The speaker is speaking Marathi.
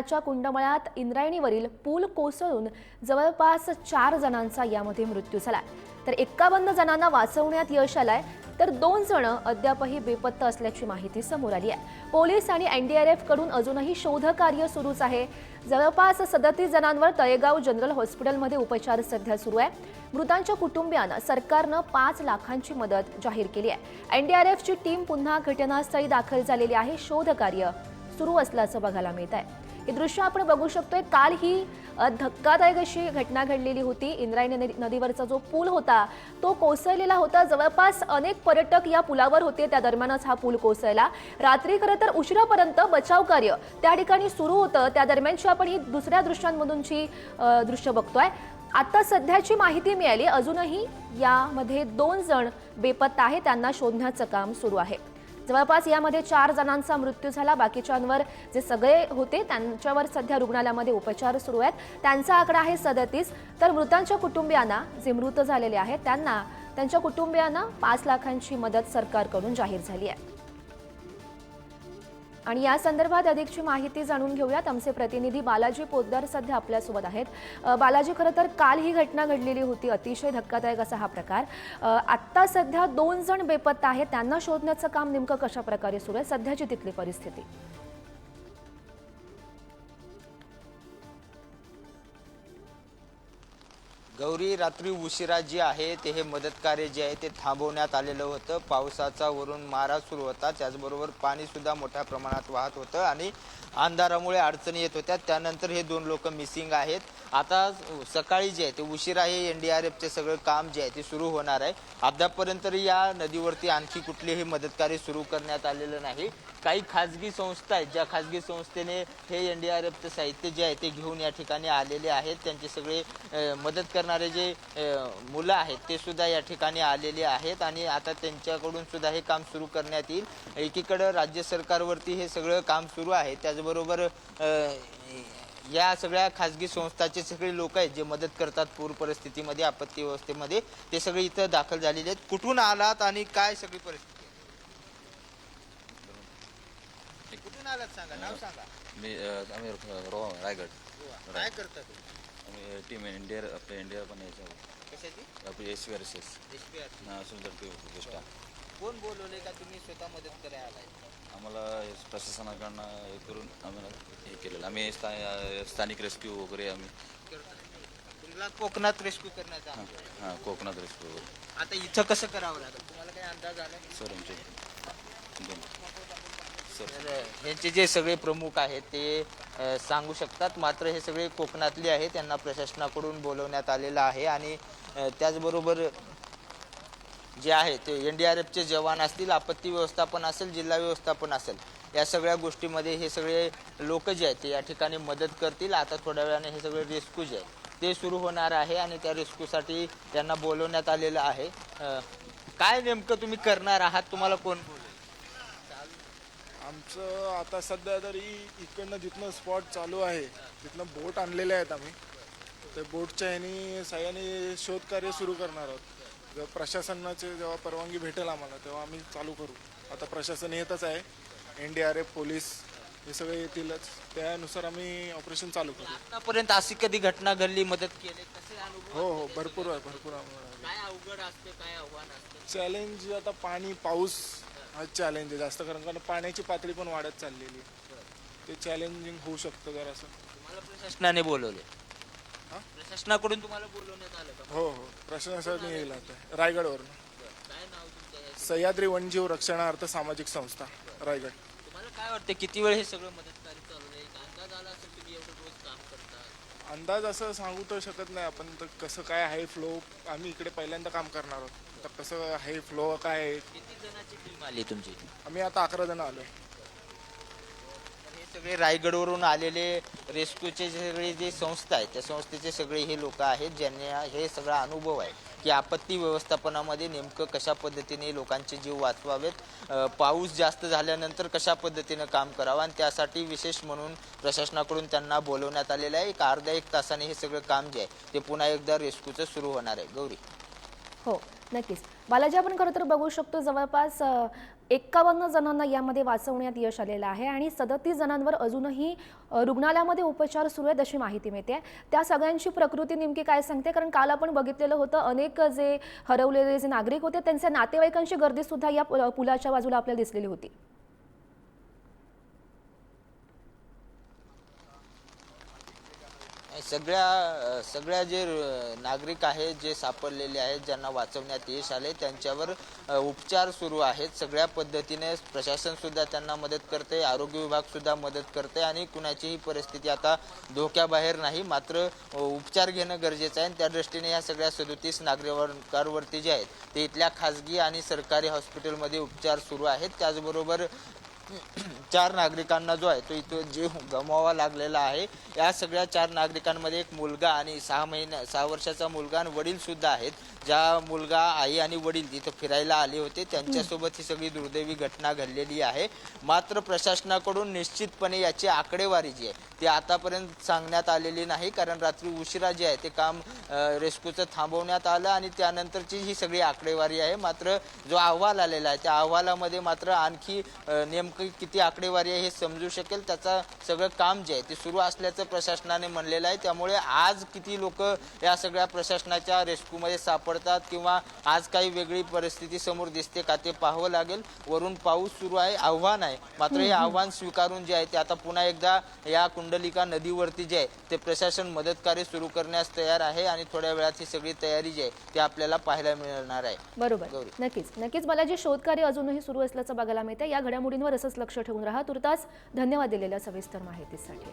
धरणाच्या कुंडमळ्यात इंद्रायणीवरील पूल कोसळून जवळपास चार जणांचा यामध्ये मृत्यू झाला. तर एक्कावन्न जणांना वाचवण्यात यश आलंय तर दोन जण अद्यापही बेपत्ता असल्याची माहिती समोर आली आहे. पोलीस आणि एनडीआरएफकडून अजूनही शोधकार्य सुरूच आहे. जवळपास सदतीस जणांवर तळेगाव जनरल हॉस्पिटलमध्ये उपचार सध्या सुरू आहे. मृतांच्या कुटुंबियांना सरकारनं पाच लाखांची मदत जाहीर केली आहे. एनडीआरएफची टीम पुन्हा घटनास्थळी दाखल झालेली आहे. शोधकार्य सुरू असल्याचं बघायला मिळत आहे हे दृश्य आपण बघू शकतोय. काल ही धक्कादायक अशी घटना घडलेली होती. इंद्रायणी नदी- नदीवरचा जो पूल होता तो कोसळलेला होता. जवळपास अनेक पर्यटक या पुलावर होते. त्या दरम्यानच हा पूल कोसळला. रात्री खरं तर उशिरापर्यंत बचाव कार्य त्या ठिकाणी सुरू होतं. त्या दरम्यानची आपण ही दुसऱ्या दृश्यांमधूनची दृश्य बघतोय. आता सध्याची माहिती मिळाली. अजूनही यामध्ये दोन जण बेपत्ता आहे त्यांना शोधण्याचं काम सुरू आहे. जवळपास यामध्ये चार जणांचा मृत्यू झाला. बाकीच्यांवर जे सगळे होते त्यांच्यावर सध्या रुग्णालयामध्ये उपचार सुरू आहेत. त्यांचा आकडा आहे सदतीस. तर मृतांच्या कुटुंबियांना जे मृत झालेले आहेत त्यांना त्यांच्या कुटुंबियांना पाच लाखांची मदत सरकारकडून जाहीर झाली आहे. आणि या संदर्भात अधिकची माहिती जाणून घेऊयात. आमचे प्रतिनिधी बालाजी पोद्दार सध्या आपल्यासोबत आहेत. बालाजी खरं तर काल ही घटना घडलेली होती. अतिशय धक्कादायक असा हा प्रकार. आत्ता सध्या दोन जण बेपत्ता आहेत. त्यांना शोधण्याचं काम नेमकं कशा प्रकारे सुरू आहे? सध्याची तिथली परिस्थिती. गौरी रात्री उशिरा जे आहे ते हे मदत कार्य जे आहे ते थांबवण्यात आलेलं होतं. पावसाचा वरून मारा सुरू होता. त्याचबरोबर पाणीसुद्धा मोठ्या प्रमाणात वाहत होतं आणि अंधारामुळे अडचणी येत होत्या. त्यानंतर हे दोन लोक मिसिंग आहेत. आता सकाळी जे आहे ते उशिरा हे एन डी आर एफचे सगळं काम जे आहे ते सुरू होणार आहे. अद्यापपर्यंत या नदीवरती आणखी कुठलेही मदत कार्य सुरू करण्यात आलेलं नाही. काही खाजगी संस्था आहेत ज्या खाजगी संस्थेने हे एन डी आर एफचं साहित्य जे आहे ते घेऊन या ठिकाणी आलेले आहेत. त्यांचे सगळे मदत मदत करणारे जे मुलं आहेत ते सुद्धा या ठिकाणी आलेले आहेत आणि आता त्यांच्याकडून सुद्धा हे काम सुरू करण्यात येईल. एकीकडं राज्य सरकारवरती हे सगळं काम सुरू आहे. त्याचबरोबर या सगळ्या खाजगी संस्थाचे सगळे लोक आहेत जे मदत करतात पूर परिस्थितीमध्ये आपत्ती व्यवस्थेमध्ये ते सगळे इथं दाखल झालेले आहेत. कुठून आलात आणि काय सगळी परिस्थिती? कुठून आलात सांगा? नाव सांगा. मी आम्ही रायगड. काय करता तुम्ही? आम्ही टीम इंडिया आपल्या इंडिया पण यायचं कशाची? आपली S R S S SBR. सुंदर पी गोष्टा कोण बोलवले का तुम्ही स्वतः मदत करायला आलाय? आम्हाला हे प्रशासनाकडनं हे करून आम्हाला हे केलेलं. आम्ही स्था स्थानिक रेस्क्यू वगैरे आम्ही तुम्हाला कोकणात रेस्क्यू करण्याचा हां. हां कोकणात रेस्क्यू वगैरे. आता इथं कसं करावं लागेल? तुम्हाला काही अंदाज आला सर आमचे सर. तर जे सगळे प्रमुख आहेत ते अ, सांगू शकतात. मात्र हे सगळे कोकणातले आहेत. त्यांना प्रशासनाकडून बोलवण्यात आलेलं आहे. आणि अ, त्याचबरोबर जे आहे ते एन डी आर एफचे जवान असतील आपत्ती व्यवस्थापन असेल जिल्हा व्यवस्थापन असेल या सगळ्या गोष्टीमध्ये हे सगळे लोक जे आहेत ते या ठिकाणी मदत करतील. आता थोड्या वेळाने हे सगळे रेस्क्यू जे आहे ते सुरू होणार आहे आणि त्या रेस्क्यूसाठी त्यांना बोलवण्यात आलेलं आहे. काय नेमकं तुम्ही करणार आहात? तुम्हाला कोण बोलवलं? आमचं आता सध्या तरी इकडनं जिथनं स्पॉट चालू आहे तिथनं बोट आणलेले आहेत आम्ही. ते बोटच्या ह्यानी सगळ्यांनी शोधकार्य सुरू करणार आहोत. जेव्हा प्रशासनाचे जेव्हा परवानगी भेटेल आम्हाला तेव्हा आम्ही चालू करू. आता प्रशासन येतच आहे. N D R F police हे सगळे येतीलच त्यानुसार आम्ही ऑपरेशन चालू करू. आतापर्यंत अशी कधी घटना घडली मदत केली? कसे अनुभव हो हो. भरपूर आहे भरपूर आम्हाला. काय अवघड असते काय आव्हान असते? चॅलेंज आता पाणी पाऊस चॅलेंज आहे जास्त कारण कारण पाण्याची पातळी पण वाढत चाललेली आहे. ते चॅलेंजिंग होऊ शकतं जरासं. तुम्हाला प्रशासनाने बोलवले हा? प्रशासनाकडून तुम्हाला बोलवण्यात आलं का? हो हो. प्रशासनाने येईल आता. रायगडवरून. काय नाव तुमचं? आहे? सह्याद्री वनजीव रक्षणार्थ सामाजिक संस्था रायगड. तुम्हाला काय वाटतं किती वेळ हे सगळं मदत कार्य चालू आहे एक अंदाज आला असेल तुम्ही एवढं रोज काम करता अंदाज असं सांगू तर शकत नाही आपण तर कसं काय आहे फ्लो आम्ही इकडे पहिल्यांदा काम करणार आहोत. तर कसं आहे फ्लो काय आहे? किती जणांची टीम आली तुमची? आम्ही आता अकरा जण आलो सगळे रायगडवरून आलेले रेस्क्यूचे जे सगळे जे संस्था आहेत त्या संस्थेचे सगळे हे लोक आहेत ज्यांना हे सगळा अनुभव आहे की आपत्ती व्यवस्थापनामध्ये नेमकं कशा पद्धतीने लोकांचे जीव वाचवावेत पाऊस जास्त झाल्यानंतर कशा पद्धतीनं काम करावं आणि त्यासाठी विशेष म्हणून प्रशासनाकडून त्यांना बोलवण्यात आलेलं आहे. एक अर्ध्या एक तासाने हे सगळं काम जे आहे ते पुन्हा एकदा रेस्क्यूचं सुरू होणार आहे. गौरी. हो नक्कीच. बालाजी आपण खरं तर बघू शकतो जवळपास एक्कावन्न जणांना यामध्ये वाचवण्यात यश आलेलं आहे आणि सदतीस जणांवर अजूनही रुग्णालयामध्ये उपचार सुरू आहेत अशी माहिती मिळते. त्या सगळ्यांची प्रकृती नेमकी काय सांगते? कारण काल आपण बघितलेलं होतं अनेक जे हरवलेले जे नागरिक होते त्यांच्या नातेवाईकांची गर्दीसुद्धा या पुलाच्या बाजूला आपल्याला दिसलेली होती. सगळ्या सगळ्या जे नागरिक आहेत जे सापडलेले आहेत ज्यांना वाचवण्यात यश आले त्यांच्यावर उपचार सुरू आहेत. सगळ्या पद्धतीने प्रशासन सुद्धा त्यांना मदत करते आरोग्य विभाग सुद्धा मदत करते आणि कुणाचीही परिस्थिती आता धोक्याबाहेर नाही. मात्र उपचार घेणं गरजेचं आहे आणि त्या दृष्टीने या सगळ्या सदोतीस नागरिकांवरती जे आहेत ते इथल्या खाजगी आणि सरकारी हॉस्पिटलमध्ये उपचार सुरू आहेत. त्याचबरोबर चार नागरिकांना जो आहे तो इथं जीव गमवावा लागलेला आहे या सगळ्या चार नागरिकांमध्ये एक मुलगा आणि सहा महिन्या सहा वर्षाचा मुलगा आणि वडील सुद्धा आहेत. ज्या मुलगा आई आणि वडील तिथं फिरायला आले होते त्यांच्यासोबत ही सगळी दुर्दैवी घटना घडलेली आहे. मात्र प्रशासनाकडून निश्चितपणे याची आकडेवारी जी आहे ती आतापर्यंत सांगण्यात आलेली नाही. कारण रात्री उशिरा जे आहे ते काम रेस्क्यूचं थांबवण्यात आलं आणि त्यानंतरची ही सगळी आकडेवारी आहे. मात्र जो अहवाल आलेला आहे त्या अहवालामध्ये मात्र आणखी नेमकं किती आकडेवारी आहे हे समजू शकेल. त्याचा सगळं काम जे आहे ते सुरू असल्याचं प्रशासनाने म्हणलेलं आहे. त्यामुळे आज किती लोक या सगळ्या प्रशासनाच्या रेस्क्यूमध्ये सापडतात किंवा आज काही वेगळी परिस्थिती समोर दिसते का ते पाहावं लागेल. वरून पाऊस सुरू आहे आव्हान आहे. मात्र हे आव्हान स्वीकारून जे आहे ते आता पुन्हा एकदा या कुंडलिका नदीवरती जे आहे ते प्रशासन मदत कार्य सुरू करण्यास तयार आहे आणि थोड्या वेळात ही सगळी तयारी जी आहे ती आपल्याला पाहायला मिळणार आहे. बरोबर. नक्कीच. नक्कीच बालाजी शोधकार्य अजूनही सुरू असल्याचं बघायला मिळतं या घडामोडींवर असंच लक्ष ठेवून रहा. तुर्तास धन्यवाद दिलेल्या सविस्तर माहितीसाठी.